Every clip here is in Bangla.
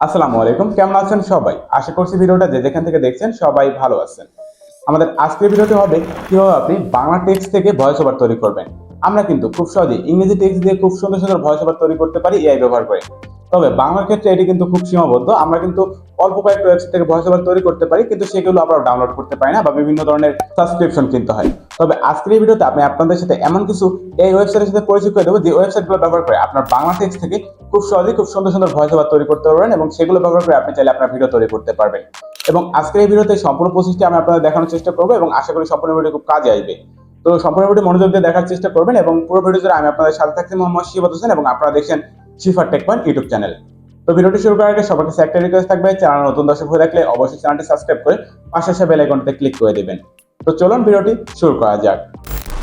আসসালামু আলাইকুম, কেমন আছেন সবাই? আশা করছি ভিডিওটা যে যেখান থেকে দেখছেন সবাই ভালো আছেন। আমাদের আজকের ভিডিওতে হবে কীভাবে আপনি বাংলা টেক্সট থেকে ভয়েস ওভার তৈরি করবেন। আমরা কিন্তু খুব সহজে ইংরেজি টেক্সট দিয়ে খুব সুন্দর সুন্দর ভয়েস ওভার তৈরি করতে পারি এআই ব্যবহার করে। তবে বাংলার ক্ষেত্রে এটি কিন্তু খুব সীমাবদ্ধ। আমরা কিন্তু অল্প কয়েকটা ওয়েবসাইট থেকে ভয়েস ওভার তৈরি করতে পারি, কিন্তু সেগুলো আমরা ডাউনলোড করতে পারি না বা বিভিন্ন ধরনের সাবস্ক্রিপশন কিনতে হয়। তবে আজকের এই ভিডিওতে আমি আপনাদের সাথে এমন কিছু এই ওয়েবসাইটের সাথে পরিচয় করে দেবো, যে ওয়েবসাইটগুলো ব্যবহার করে আপনার বাংলা টেক্সট থেকে খুব সহজেই খুব সুন্দর সুন্দর ভয়েস ওভার তৈরি করতে পারবেন এবং সেগুলো ব্যবহার করে আপনি চাইলে আপনার ভিডিও তৈরি করতে পারবেন। এবং আজকের এই ভিডিওতে সম্পূর্ণ প্রসেসটি আমি আপনাদের দেখানোর চেষ্টা করব এবং আশা করি সম্পূর্ণ ভিডিও খুব কাজে আসবে। তো সম্পূর্ণ ভিডিও মনোযোগ দিয়ে দেখার চেষ্টা করবেন এবং পুরো ভিডিও জুড়ে আমি আপনাদের সাথে থাকছি মোহাম্মদ শিবাদ হোসেন এবং আপনারা দেখছেন শিফার টেক পয়েন্ট ইউটিউব চ্যানেল। তো ভিডিওটি শুরু করার আগে সবার কাছে একটা রিকোয়েস্ট থাকবে, চ্যানেল নতুন দর্শক হয়ে থাকলে অবশ্যই চ্যানেলটি সাবস্ক্রাইব করে পাশে আসা বেল আইকনটিতে ক্লিক করে দেবেন। তো চলুন ভিডিওটি শুরু করা যাক।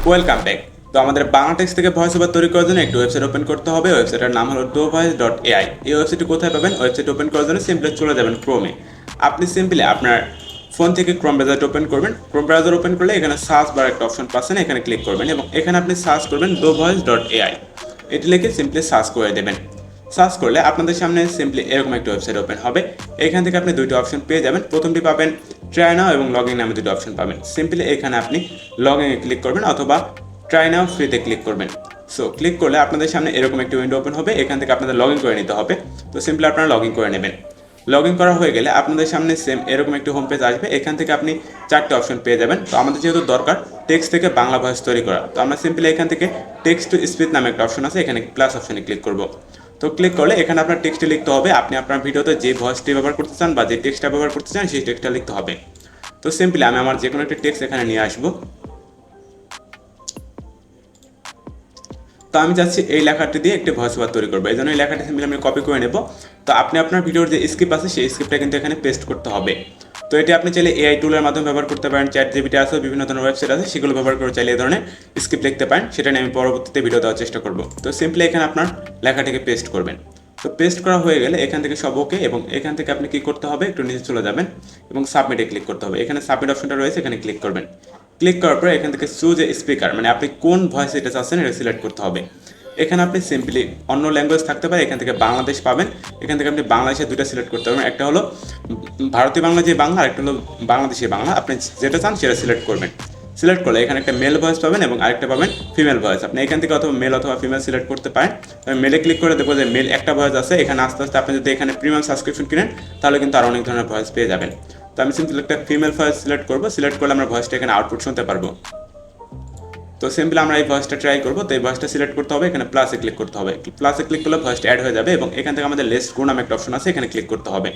ওয়েলকাম ব্যাক তো আমাদের বাংলা টেক্সট থেকে ভয়েস ওভার তৈরি করার জন্য একটি ওয়েবসাইট ওপেন করতে হবে। ওয়েবসাইটের নাম হলো ডো ভয়েস ডট এআই এই ওয়েবসাইটটি কোথায় পাবেন? ওয়েবসাইট ওপেন করার জন্য সিম্পলি চলে যাবেন ক্রোমে আপনি সিম্পলি আপনার ফোন থেকে ক্রোম ব্রাউজার ওপেন করবেন। ক্রোম ব্রাউজার ওপেন করলে এখানে সার্চ বার একটা অপশন পাচ্ছেন, এখানে ক্লিক করবেন এবং এখানে আপনি সার্চ করবেন ডো ভয়েস ডট এআই এটি লিখে সিম্পলি সার্চ করে দেবেন। সার্চ করলে আপনাদের সামনে সিম্পলি এরকম একটা ওয়েবসাইট ওপেন হবে। এখান থেকে আপনি দুইটা অপশন পেয়ে যাবেন। প্রথমটি পাবেন ট্রাই নাও এবং লগ ইন নামে দুটো অপশন পাবেন। সিম্পলি এখানে আপনি লগ ইনে ক্লিক করবেন অথবা ট্রাই নাও ফ্রিতে ক্লিক করবেন। সো ক্লিক করলে আপনাদের সামনে এরকম একটি উইন্ডো ওপেন হবে, এখান থেকে আপনাদের লগ ইন করে নিতে হবে। তো সিম্পলি আপনারা লগ ইন করে নেবেন। লগ ইন করা হয়ে গেলে আপনাদের সামনে সেম এরকম একটি হোম পেজ আসবে। এখান থেকে আপনি চারটে অপশন পেয়ে যাবেন। তো আমাদের যেহেতু দরকার টেক্সট থেকে বাংলা ভয়েস তৈরি করা, তো আমরা সিম্পলি এখান থেকে টেক্সট টু স্পিচ নামে একটা অপশন আছে, এখানে প্লাস অপশনে ক্লিক করব। তো ক্লিক করলে এখানে আপনার টেক্সটে লিখতে হবে। আপনি আপনার ভিডিওতে যে ভয়েসটি ব্যবহার করতে চান বা যে টেক্সটটা ব্যবহার করতে চান, সেই টেক্সটটা লিখতে হবে। তো সিম্পলি আমি আমার যে কোনো একটি টেক্সট এখানে নিয়ে আসব। তো আমি চাচ্ছি এই লেখাটি দিয়ে একটি ভয়েস ওভার তৈরি করব। এই জন্য এই লেখাটি সিম্পলি আমি কপি করে নেব। তো আপনি আপনার ভিডিওর যে স্ক্রিপ্ট আছে, সেই স্ক্রিপ্টটা কিন্তু এখানে পেস্ট করতে হবে। তো এটি আপনি চাইলে এআই টুলের মাধ্যমে ব্যবহার করতে পারেন চ্যাট জিবিটি আছে, বিভিন্ন ধরনের ওয়েবসাইট আছে, সেগুলো ব্যবহার করে চাইলে এই ধরনের স্ক্রিপ্ট লিখতে পারেন। সেটা নিয়ে আমি পরবর্তীতে ভিডিও দেওয়ার চেষ্টা করব। তো সিম্পলি এখানে আপনার লেখাটিকে পেস্ট করবেন। তো পেস্ট করা হয়ে গেলে এখান থেকে সব ওকে এবং এখান থেকে আপনি কি করতে হবে, একটু নিচে চলে যাবেন এবং সাবমিটে ক্লিক করতে হবে। এখানে সাবমিট অপশনটা রয়েছে, এখানে ক্লিক করবেন। ক্লিক করার পরে এখান থেকে চুজ এ স্পিকার মানে আপনি কোন ভয়েস এটা চাচ্ছেন এটা সিলেক্ট করতে হবে। এখানে আপনি সিম্পলি অন্য ল্যাঙ্গুয়েজ থাকতে পারে, এখান থেকে বাংলাদেশ পাবেন। এখান থেকে আপনি বাংলাদেশের দুইটা সিলেক্ট করতে পারবেন। একটা হলো ভারতীয় বাংলা যে বাংলা আর একটা হলো বাংলাদেশি বাংলা। আপনি যেটা চান সেটা সিলেক্ট করবেন। সিলেক্ট করলে এখানে একটা মেল ভয়েস পাবেন এবং আরেকটা পাবেন ফিমেল ভয়েস আপনি এখান থেকে অথবা মেল অথবা ফিমেল সিলেক্ট করতে পারেন। মেলে ক্লিক করে দেখব যে মেল একটা ভয়েস আছে। এখানে আস্তে আস্তে আপনি যদি এখানে প্রিমিয়াম সাবস্ক্রিপশন কিনেন, তাহলে কিন্তু আরও অনেক ধরনের ভয়েস পেয়ে যাবেন। তো আমি সিম্পলি একটা ফিমেল ভয়েস সিলেক্ট করব। সিলেক্ট করলে আমরা ভয়েসটা এখানে আউটপুট শুনতে পারব। তো সিম্পলি আমরা এই ভয়েসটা ট্রাই করব। তো এই ভয়েসটা সিলেক্ট করতে হবে, এখানে প্লাসে ক্লিক করতে হবে। প্লাসে ক্লিক করলে ভয়েসটা অ্যাড হয়ে যাবে এবং এখান থেকে আমাদের লেস গ্রো নামে একটা অপশন আছে, এখানে ক্লিক করতে হবে।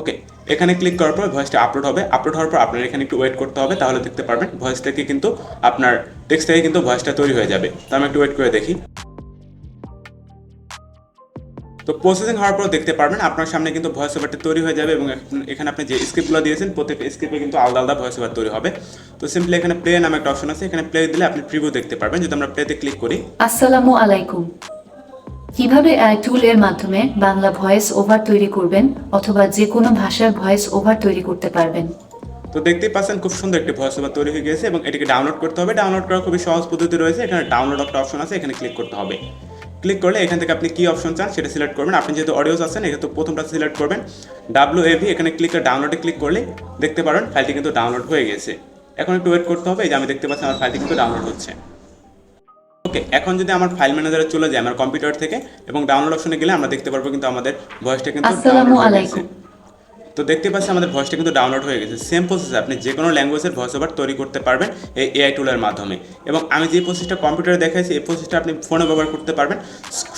ওকে, এখানে ক্লিক করার পর ভয়েসটা আপলোড হবে। আপলোড হওয়ার পর আপনার এখানে একটু ওয়েট করতে হবে, তাহলে দেখতে পারবেন ভয়েস থেকে কিন্তু আপনার টেক্সট থেকে কিন্তু ভয়েসটা তৈরি হয়ে যাবে। তো আমি একটু ওয়েট করে দেখি। তো প্রসেসিং হওয়ার পর দেখতে পারবেন আপনার সামনে কিন্তু ভয়েস ওভারটা তৈরি হয়ে যাবে এবং এখানে আপনি যে স্ক্রিপ্টগুলো দিয়েছেন প্রত্যেকটা স্ক্রিপ্টে কিন্তু আলাদা আলাদা ভয়েস ওভার তৈরি হবে। তো সিম্পলি এখানে প্লে নামে একটা অপশন আছে এখানে প্লে দিলে আপনি প্রিভিউ দেখতে পারবেন। যদি আমরা প্লেতে ক্লিক করি। আসসালামু আলাইকুম। কীভাবে এআই টুল এর মাধ্যমে বাংলা ভয়েস ওভার তৈরি করবেন অথবা যে কোনো ভাষার ভয়েস ওভার তৈরি করতে পারবেন? তো দেখতেই পাচ্ছেন খুব সুন্দর একটি ভয়েস ওভার তৈরি হয়ে গেছে এবং এটিকে ডাউনলোড করতে হবে। ডাউনলোড করার খুবই সহজ পদ্ধতি রয়েছে। এখানে ডাউনলোড একটা অপশন আছে এখানে ক্লিক করতে হবে। ক্লিক করলে এখান থেকে আপনি কী অপশন চান সেটা সিলেক্ট করবেন। আপনি যেহেতু অডিওস আছেন এক্ষেত্রে প্রথমটা সিলেক্ট করবেন। ডাব্লু এভি এখানে ক্লিক করে ডাউনলোডে ক্লিক করলে দেখতে পারেন ফাইলটি কিন্তু ডাউনলোড হয়ে গেছে। এখন একটু ওয়েট করতে হবে, এই যে আমি দেখতে পাচ্ছি আমার ফাইলটি কিন্তু ডাউনলোড হচ্ছে। ওকে এখন যদি আমার ফাইল ম্যানেজারে চলে যায় আমার কম্পিউটার থেকে এবং ডাউনলোড অপশনে গেলে আমরা দেখতে পারব কিন্তু আমাদের ভয়েসটা কিন্তু ডাউনলোড হয়ে গেছে। তো দেখতে পাচ্ছি আমাদের ভয়েসটা কিন্তু ডাউনলোড হয়ে গেছে। সেম প্রসেসে আপনি যে কোনো ল্যাঙ্গুয়েজের ভয়েস ওভার তৈরি করতে পারবেন এই এআই টুলের মাধ্যমে। এবং আমি যে প্রসেসটা কম্পিউটারে দেখাইছি, এই প্রসেসটা আপনি ফোনে ব্যবহার করতে পারবেন।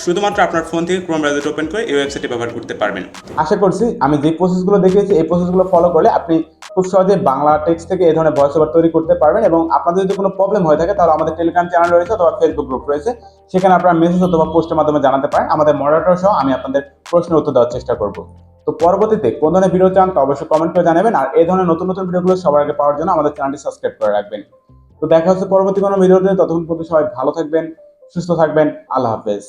শুধুমাত্র আপনার ফোন থেকে ক্রোম ব্রাউজার ওপেন করে এই ওয়েবসাইটে ব্যবহার করতে পারবেন। আশা করছি আমি যে প্রসেসগুলো দেখিয়েছি, এই প্রসেসগুলো ফলো করলে আপনি খুব সহজে বাংলা টেক্সট থেকে এই ধরনের ভয়েস ওভার তৈরি করতে পারবেন এবং আপনাদের যদি কোনো প্রবলেম হয়ে থাকে, তাহলে আমাদের টেলিগ্রাম চ্যানেল রয়েছে অথবা ফেসবুক গ্রুপ রয়েছে। সেখানে আপনারা মেসেজ অথবা পোস্টের মাধ্যমে জানাতে পারেন। আমাদের মডারেটর সহ আমি আপনাদের প্রশ্নের উত্তর দেওয়ার চেষ্টা করব। তো পরবর্তীতে কোন ধরনের ভিডিও চান তো অবশ্যই কমেন্ট করে জানাবেন। আর এই ধরনের নতুন নতুন ভিডিওগুলো সবার আগে পাওয়ার জন্য আমাদের চ্যানেলটি সাবস্ক্রাইব করে রাখবেন। তো দেখা হচ্ছে পরবর্তী কোনো ভিডিওতে ততক্ষণ পর্যন্ত সবাই ভালো থাকবেন, সুস্থ থাকবেন। আল্লাহ হাফেজ।